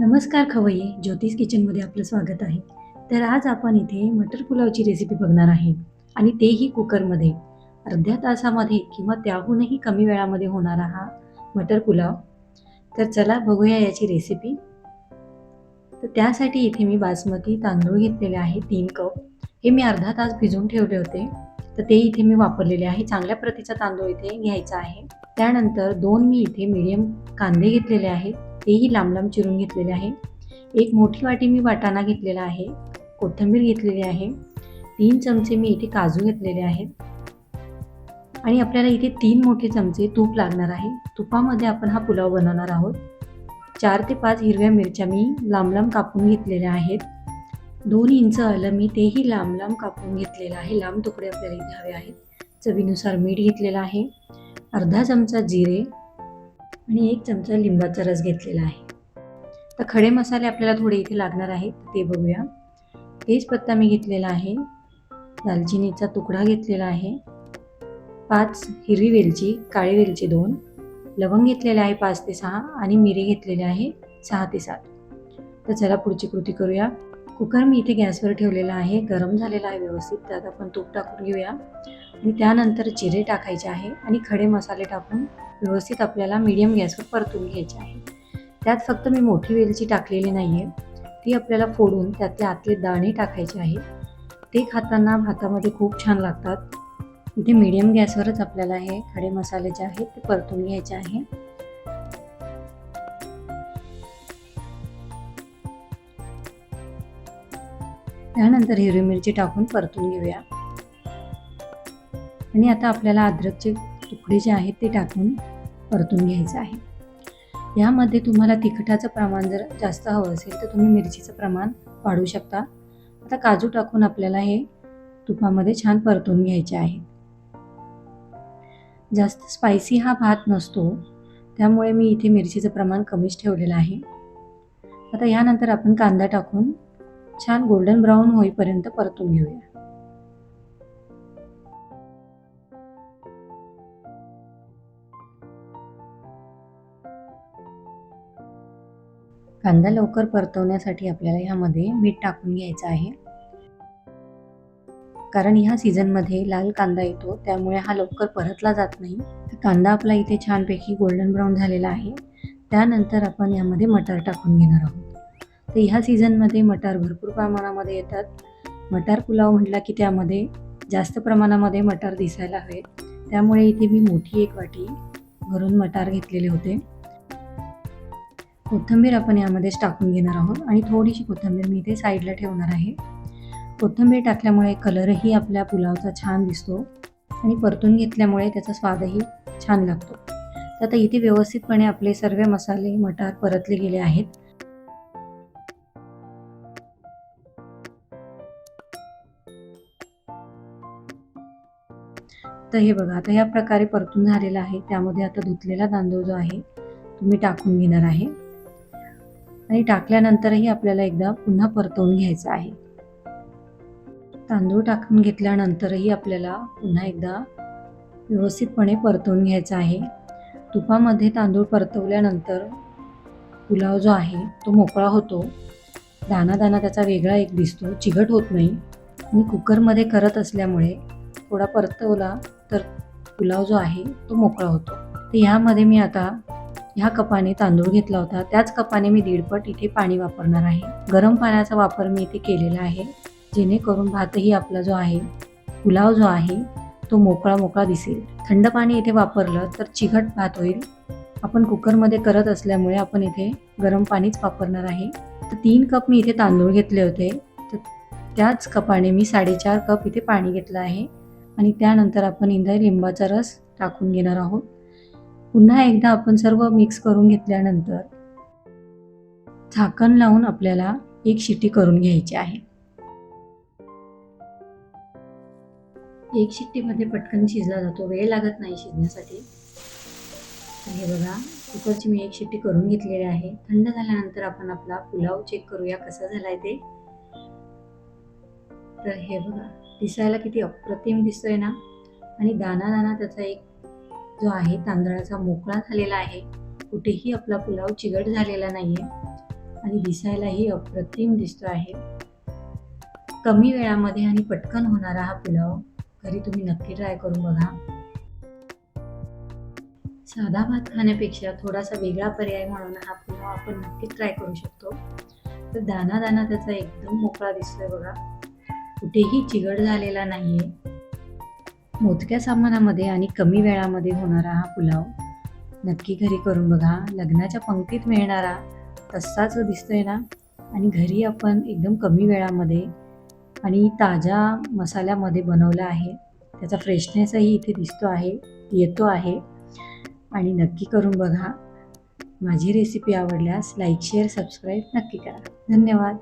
नमस्कार खवय्ये ज्योतिष किचनमध्ये आपलं स्वागत आहे. तर आज आपण इथे मटर पुलावची रेसिपी बघणार आहे आणि तेही कुकरमध्ये. अर्ध्या तासामध्ये किंवा त्याहूनही कमी वेळामध्ये होणारा हा मटर पुलाव. तर चला बघूया याची रेसिपी तर त्यासाठी इथे मी बासमती तांदूळ घेतलेले आहे तीन कप. हे मी अर्धा तास भिजवून ठेवले होते. तर ते इथे मी वापरलेले आहे. चांगल्या प्रतीचा तांदूळ इथे घ्यायचा आहे. त्यानंतर दोन मी इथे मीडियम कांदे घेतलेले आहेत. तेही लांब लांब चिरून घेतलेले आहे. एक मोठी वाटी मी वाटाणा घेतलेला आहे. कोथिंबीर घेतलेली आहे. तीन चमचे मी इथे काजू घेतलेले आहेत. आणि आपल्याला इथे तीन मोठे चमचे तूप लागणार आहे. तुपामध्ये आपण हा पुलाव बनवणार आहोत. चार ते पाच हिरव्या मिरच्या मी लांब लांब कापून घेतलेल्या आहेत. दोन इंच आलं मी तेही लांब लांब कापून घेतलेलं आहे. लांब तुकडे आपल्याला इथे हवे आहेत. चवीनुसार मीठ घेतलेलं आहे. अर्धा चमचा जिरे आणि एक चमचा लिंबाचा रस घेतलेला आहे. तर खडे मसाले आपल्याला थोडे इथे लागणार आहेत ते बघूया. तेजपत्ता मी घेतलेला आहे. दालचिनीचा तुकडा घेतलेला आहे. पाच हिरवी वेलची काळी वेलची दोन. लवंग घेतलेले आहे पाच ते सहा आणि मिरे घेतलेले आहे सहा ते सात. तर चला पुढची कृती करूया. कुकर मी इथे गॅसवर ठेवलेला आहे. गरम झालेला आहे व्यवस्थित. त्यात आपण तूप टाकून घेऊया. आणि त्यानंतर जिरे टाकायचे आहे आणि खडे मसाले टाकून व्यवस्थित आपल्याला मीडियम गॅसवर परतून घ्यायचे आहे. त्यात फक्त मी मोठी वेलची टाकलेली नाही आहे ती आपल्याला फोडून त्यातले आतले दाणे टाकायचे आहेत. ते खाताना भातामध्ये खूप छान लागतात. इथे मीडियम गॅसवरच आपल्याला हे खडे मसाले जे आहेत ते परतून घ्यायचे आहे. त्यानंतर हिरवी मिरची टाकून परतून घेऊया. आणि आता आपल्याला अद्रकचे तुकडे जे आहेत ते टाकून परतून घ्यायचं आहे. यामध्ये तुम्हाला तिखटाचं प्रमाण जर जास्त हवं असेल तर तुम्ही मिरचीचं प्रमाण वाढवू शकता. आता काजू टाकून आपल्याला हे तुपामध्ये छान परतून घ्यायचे आहे. जास्त स्पायसी हा भात नसतो त्यामुळे मी इथे मिरचीचं प्रमाण कमीच ठेवलेलं आहे. आता यानंतर आपण कांदा टाकून छान गोल्डन ब्राऊन होईपर्यंत परतून घेऊया. कांदा लवकर परतवण्यासाठी आपल्याला ह्यामध्ये मीठ टाकून घ्यायचं आहे. कारण ह्या सीझनमध्ये लाल कांदा येतो त्यामुळे हा लवकर परतला जात नाही. तर कांदा आपला इथे छानपैकी गोल्डन ब्राऊन झालेला आहे. त्यानंतर आपण यामध्ये मटार टाकून घेणार आहोत. तर ह्या सीझनमध्ये मटार भरपूर प्रमाणामध्ये येतात. मटार पुलाव म्हटला की त्यामध्ये जास्त प्रमाणामध्ये मटार दिसायला हवे. त्यामुळे इथे मी मोठी एक वाटी भरून मटार घेतलेले होते. कोथिंबीर आपण यामध्येच टाकून घेणार आहोत आणि थोडीशी कोथिंबीर मी इथे साईडला ठेवणार आहे. कोथिंबीर टाकल्यामुळे कलरही आपल्या पुलावचा छान दिसतो आणि परतून घेतल्यामुळे त्याचा स्वादही छान लागतो. तर आता इथे व्यवस्थितपणे आपले सर्व मसाले मटार परतले गेले आहेत. तर हे बघा आता ह्या प्रकारे परतून झालेला आहे. त्यामध्ये आता धुतलेला तांदूळ जो आहे तो मी टाकून घेणार आहे. आणि टाकल्यानंतरही आपल्याला एकदा पुन्हा परतवून घ्यायचं आहे. तांदूळ टाकून घेतल्यानंतरही आपल्याला पुन्हा एकदा व्यवस्थितपणे परतवून घ्यायचं आहे. तुपामध्ये तांदूळ परतवल्यानंतर पुलाव जो आहे तो मोकळा होतो. दाना दाना त्याचा वेगळा एक दिसतो चिघट होत नाही. आणि कुकरमध्ये करत असल्यामुळे थोडा परतवला तर पुलाव जो आहे तो मोकळा होतो. तर ह्यामध्ये मी आता ह्या कपाने तांदूळ घेतला होता. त्याच कपाने मी दीडपट इथे पाणी वापरणार आहे. गरम पाण्याचा वापर मी इथे केलेला आहे. जेणेकरून भातही आपला जो आहे पुलाव जो आहे तो मोकळा मोकळा दिसेल. थंड पाणी इथे वापरलं तर चिघट भात होईल. आपण कुकरमध्ये करत असल्यामुळे आपण इथे गरम पाणीच वापरणार आहे. तर तीन कप मी इथे तांदूळ घेतले होते. तर त्याच कपाने मी साडेचार कप इथे पाणी घेतलं आहे. आणि त्यानंतर आपण इथे लिंबाचा रस टाकून घेणार आहोत. पुन्हा एकदा आपण सर्व मिक्स करून घेतल्यानंतर झाकण लावून आपल्याला एक शिट्टी करून घ्यायची आहे. एक शिट्टीमध्ये पटकन शिजला जातो. वेळ लागत नाही शिजण्यासाठी. तर हे बघा कुकरची मी एक शिट्टी करून घेतलेली आहे. थंड झाल्यानंतर आपण आपला पुलाव चेक करूया कसा झालाय ते. तर हे बघा दिसायला किती अप्रतिम दिसतोय ना. आणि दाना दाना त्याचा एक जो आहे तांदळाचा मोकळा झालेला आहे. कुठेही आपला पुलाव चिगट झालेला नाही आहे आणि दिसायलाही अप्रतिम दिसतो आहे. कमी वेळामध्ये आणि पटकन होणारा हा पुलाव घरी तुम्ही नक्की ट्राय करून बघा. साधा भात खाण्यापेक्षा थोडासा वेगळा पर्याय म्हणून हा पुलाव आपण नक्की ट्राय करू शकतो. तर दाना दाना त्याचा एकदम मोकळा दिसतोय बघा. कुठेही चिघड झालेला नाहीये. मोजक्या सामानामध्ये आणि कमी वेळामध्ये होणारा हा पुलाव नक्की घरी करून बघा. लग्नाच्या पंक्तीत मिळणारा तसाच दिसतोय ना? आणि घरी आपण एकदम कमी वेळामध्ये आणि ताज्या मसाल्यामध्ये बनवला आहे. त्याचा फ्रेशनेसही इथे दिसतो आहे येतो आहे. आणि नक्की करून बघा. माझी रेसिपी आवडल्यास लाईक शेअर सबस्क्राईब नक्की करा. धन्यवाद.